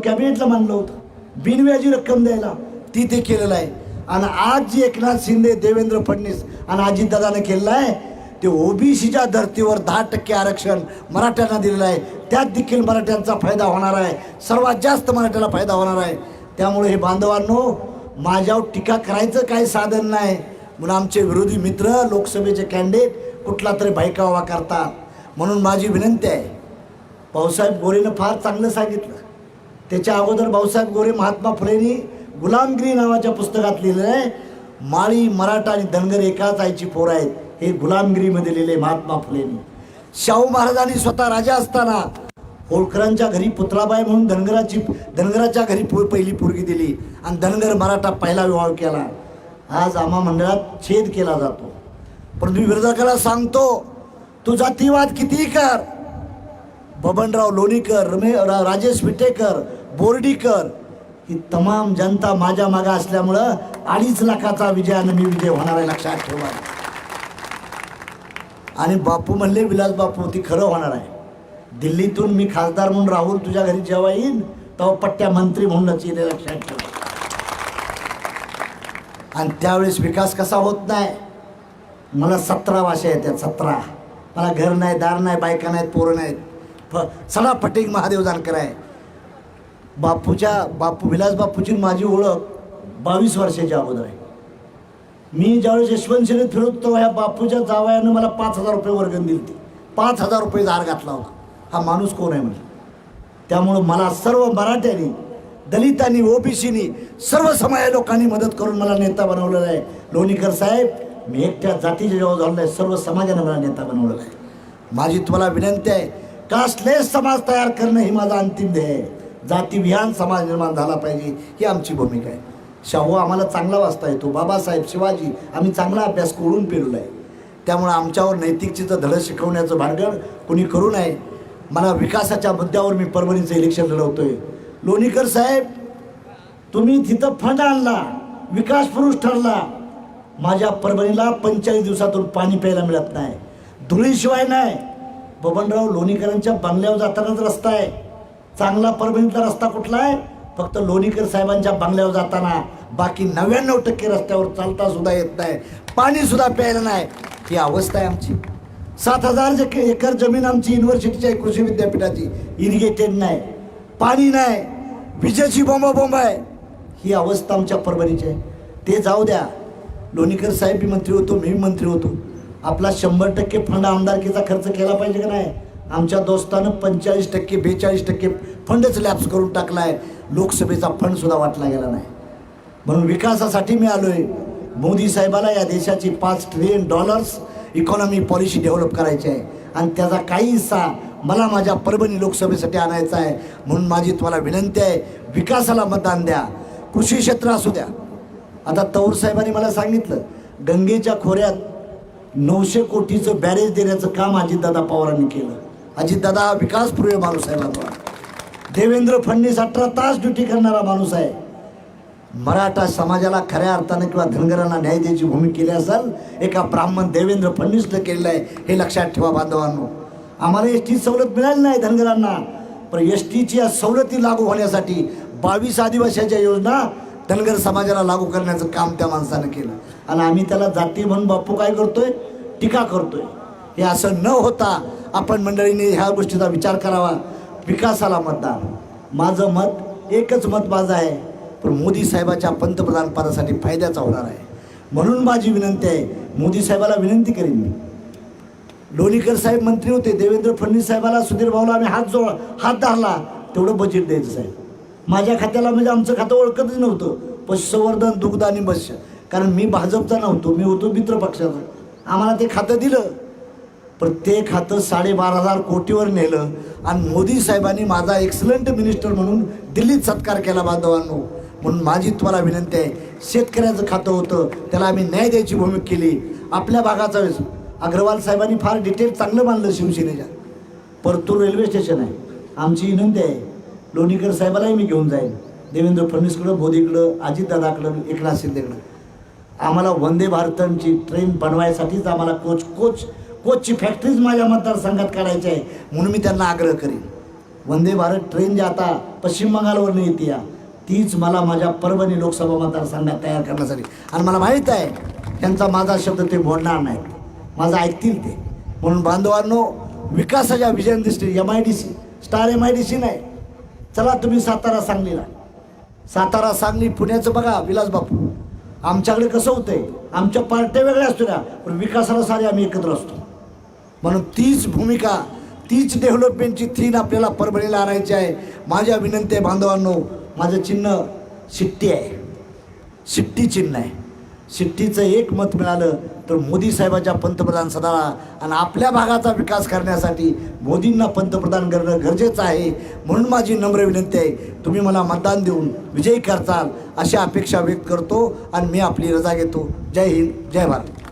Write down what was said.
कॅबिनेटला मानलं होतं. बिनव्याजी रक्कम द्यायला ती ते केलेलं आहे. आणि आज जे एकनाथ शिंदे देवेंद्र फडणवीस आणि अजितदादाने केलेलं आहे ते ओबीसीच्या धर्तीवर दहा टक्के आरक्षण मराठ्यांना दिलेलं आहे. त्यात देखील मराठ्यांचा फायदा होणार आहे. सर्वात जास्त मराठ्याला फायदा होणार आहे. त्यामुळे हे बांधवांनो माझ्यावर टीका करायचं काही साधन नाही. म्हणून आमचे विरोधी मित्र लोकसभेचे कॅन्डिडेट कुठला तरी बायकावा करतात. म्हणून माझी विनंती आहे. भाऊसाहेब गोरेनं फार चांगलं सांगितलं. त्याच्या अगोदर भाऊसाहेब गोरे महात्मा फुलेंनी गुलामगिरी नावाच्या पुस्तकात लिहिलं आहे माळी मराठा आणि धनगर एकाच आईची पोर आहेत हे गुलामगिरीमध्ये लिहिले महात्मा फुलेंनी. शाहू महाराजांनी स्वतः राजा असताना होळकरांच्या घरी पुतळाबाई म्हणून धनगराची धनगराच्या घरी पो पहिली पोरगी दिली आणि धनगर मराठा पहिला विवाह केला. आज आम्हा मंडळात छेद केला जातो. परंतु विरोधकाला सांगतो तू जातीवाद कितीही कर बबनराव लोणीकर रमे रा- राजेश विटेकर बोर्डीकर ही तमाम जनता माझ्या मागा असल्यामुळं अडीच लाखाचा विजयानं मी विजय होणार आहे लक्षात ठेवा. आणि बापू म्हणले विलास बापू ती खरं होणार आहे. दिल्लीतून मी खासदार म्हणून राहुल तुझ्या घरी जेव्हा येईन तेव्हा पट्ट्या मंत्री म्हणूनच येईल लक्षात ठेवा. आणि त्यावेळेस विकास कसा होत नाही? मला सतरा भाषा येतात सतरा. मला घर नाही दार नाही बायका नाहीत पोरं नाहीत. फ सडा फटिंग महादेव जानकर आहे. बापूच्या बापू विलास बापूची माझी ओळख बावीस वर्षाच्या अगोदर आहे. मी ज्यावेळेस यशवंत सेनेत फिरत होतो ह्या बापूच्या जावयानं मला पाच हजार रुपये वर्गण दिली होती. पाच हजार रुपये दार घातला होता. हा माणूस कोण आहे म्हणजे त्यामुळं मला सर्व मराठ्यांनी दलितांनी ओबीसीनी सर्व समाज लोकांनी मदत करून मला नेता बनवलेला आहे. लोणीकर साहेब मी एकट्या जातीच्या जेव्हा झालो नाही सर्व समाजाने मला नेता बनवलेला आहे. माझी तुम्हाला विनंती आहे कास्टलेस समाज तयार करणं ही माझा अंतिम ध्येय आहे. जातीविहान समाज निर्माण झाला पाहिजे ही आमची भूमिका आहे. शाहू आम्हाला चांगला वाचता येतो. बाबासाहेब शिवाजी आम्ही चांगला अभ्यास करून पेरलो आहे. त्यामुळं आमच्यावर नैतिकतेचं धडं शिकवण्याचं भांडण कोणी करू नये. मला विकासाच्या मुद्द्यावर मी परभणीचं इलेक्शन लढवतो आहे लोणीकर साहेब तुम्ही तिथं फंड आणला विकास पुरुष ठरला. माझ्या परभणीला पंचेचाळीस दिवसातून पाणी प्यायला मिळत नाही. धुळीशिवाय नाही. बबनराव लोणीकरांच्या बंगल्यावर जातानाच रस्ता आहे. चांगला परभणीतला रस्ता कुठला आहे? फक्त लोणीकर साहेबांच्या बंगल्यावर जाताना बाकी नव्याण्णव टक्के रस्त्यावर चालता सुद्धा येत नाही पाणी सुद्धा प्यायला नाही. ही अवस्था आहे आमची. सात हजार जे एकर जमीन आमची युनिव्हर्सिटीची आहे, कृषी विद्यापीठाची इरिगेटेड नाही पाणी नाही विजेची बोंबा बोंब आहे. ही अवस्था आमच्या परभणीची आहे. ते जाऊ द्या. लोणीकर साहेब मंत्री होतो मी मंत्री होतो. आपला शंभर टक्के फंड आमदारकीचा खर्च केला पाहिजे का नाही? आमच्या दोस्तानं पंचेचाळीस टक्के बेचाळीस टक्के फंडच लॅप्स करून टाकला आहे लोकसभेचा फंड सुद्धा वाटला गेला नाही. म्हणून विकासासाठी मी आलोय. मोदी साहेबाला या देशाची पाच trillion dollars economy policy develop करायची आहे. आणि त्याचा काही हिस्सा मला माझ्या परभणी लोकसभेसाठी आणायचा आहे. म्हणून माझी तुम्हाला विनंती आहे विकासाला मतदान द्या. कृषी क्षेत्र असू द्या. आता तौर साहेबांनी मला सांगितलं गंगेच्या खोऱ्यात नऊशे कोटीचं बॅरेज देण्याचं काम अजितदादा पवारांनी केलं. अजितदादा हा विकासपूर्व माणूस आहे बाबा देवेंद्र फडणवीस अठरा तास ड्युटी करणारा माणूस आहे. मराठा समाजाला खऱ्या अर्थानं किंवा धनगरांना न्याय द्यायची भूमिका केली असेल एका ब्राह्मण देवेंद्र फडणवीसनं केलेलं आहे हे लक्षात ठेवा बांधवांनो. आम्हाला एस टी सवलत मिळाली नाही धनगरांना पण एस टीची सवलती लागू होण्यासाठी बावीस आदिवासीच्या योजना धनगर समाजाला लागू करण्याचं काम त्या माणसानं केलं. आणि आम्ही त्याला जाती म्हणून बापू काय करतोय? टीका करतोय. हे असं न होता आपण मंडळीने ह्या गोष्टीचा विचार करावा. विकासाला मतदान. माझं मत एकच मत माझं आहे पण मोदी साहेबाच्या पंतप्रधान पदासाठी फायद्याचा होणार आहे. म्हणून माझी विनंती आहे मोदी साहेबाला विनंती करीन मी. लोणीकर साहेब मंत्री होते देवेंद्र फडणवीस साहेबाला सुधीर भाऊला आम्ही हात जोड हात धरला. तेवढं बजेट द्यायचं साहेब. माझ्या खात्याला म्हणजे आमचं खातं ओळखतच नव्हतं. पशुसंवर्धन दुग्ध आणि मत्स्य. कारण मी भाजपचा नव्हतो मी होतो मित्र पक्षाचा. आम्हाला ते खातं दिलं. प्रत्येक खातं साडेबारा हजार कोटीवर नेलं आणि मोदी साहेबांनी माझा एक्सलंट मिनिस्टर म्हणून दिल्लीत सत्कार केला बांधवांनो. म्हणून माझी तुम्हाला विनंती आहे शेतकऱ्याचं खातं होतं त्याला आम्ही न्याय द्यायची भूमिका केली. आपल्या भागाचा वेळेस अग्रवाल साहेबांनी फार डिटेल चांगलं मानलं शिवसेनेच्या. परतूर रेल्वे स्टेशन आहे. आमची विनंती आहे लोणीकर साहेबालाही मी घेऊन जाईन. देवेंद्र फडणवीसकडं मोदीकडं अजितदादाकडं एकनाथ शिंदेकडं. आम्हाला वंदे भारतची ट्रेन बनवायसाठीच आम्हाला कोच कोच कोचची फॅक्टरीज माझ्या मतदारसंघात काढायची आहे. म्हणून मी त्यांना आग्रह करीन. वंदे भारत ट्रेन जी आता पश्चिम बंगालवर येते या तीच मला माझ्या परभणी लोकसभा मतदारसंघात तयार करण्यासाठी. आणि मला माहीत आहे त्यांचा माझा शब्द ते बोलणार नाहीत. माझं ऐकतील ते. म्हणून बांधवांनो विकासाच्या विजन दृष्टी M I D C star M I D C नाही. चला तुम्ही सातारा सांगलीला. सातारा सांगली पुण्याचं बघा विलास बापू. आमच्याकडे कसं होतंय आमच्या पार्ट्या वेगळ्या असतो ना पण विकासाला सारे आम्ही एकत्र असतो. म्हणून तीच भूमिका तीच डेव्हलपमेंटची थीम आपल्याला परभणीला आणायची आहे. माझ्या विनंती आहे बांधवांनो. माझं चिन्ह शिट्टी आहे. शिट्टी चिन्ह आहे. शिट्टीचं एक मत मिळालं तर मोदी साहेबाच्या पंतप्रधान सदाला आणि आपल्या भागाचा विकास करण्यासाठी मोदींना पंतप्रधान करणं गरजेचं आहे. म्हणून माझी नम्र विनंती आहे तुम्ही मला मतदान देऊन विजयी करताल अशी अपेक्षा व्यक्त करतो आणि मी आपली रजा घेतो. जय हिंद जय भारत.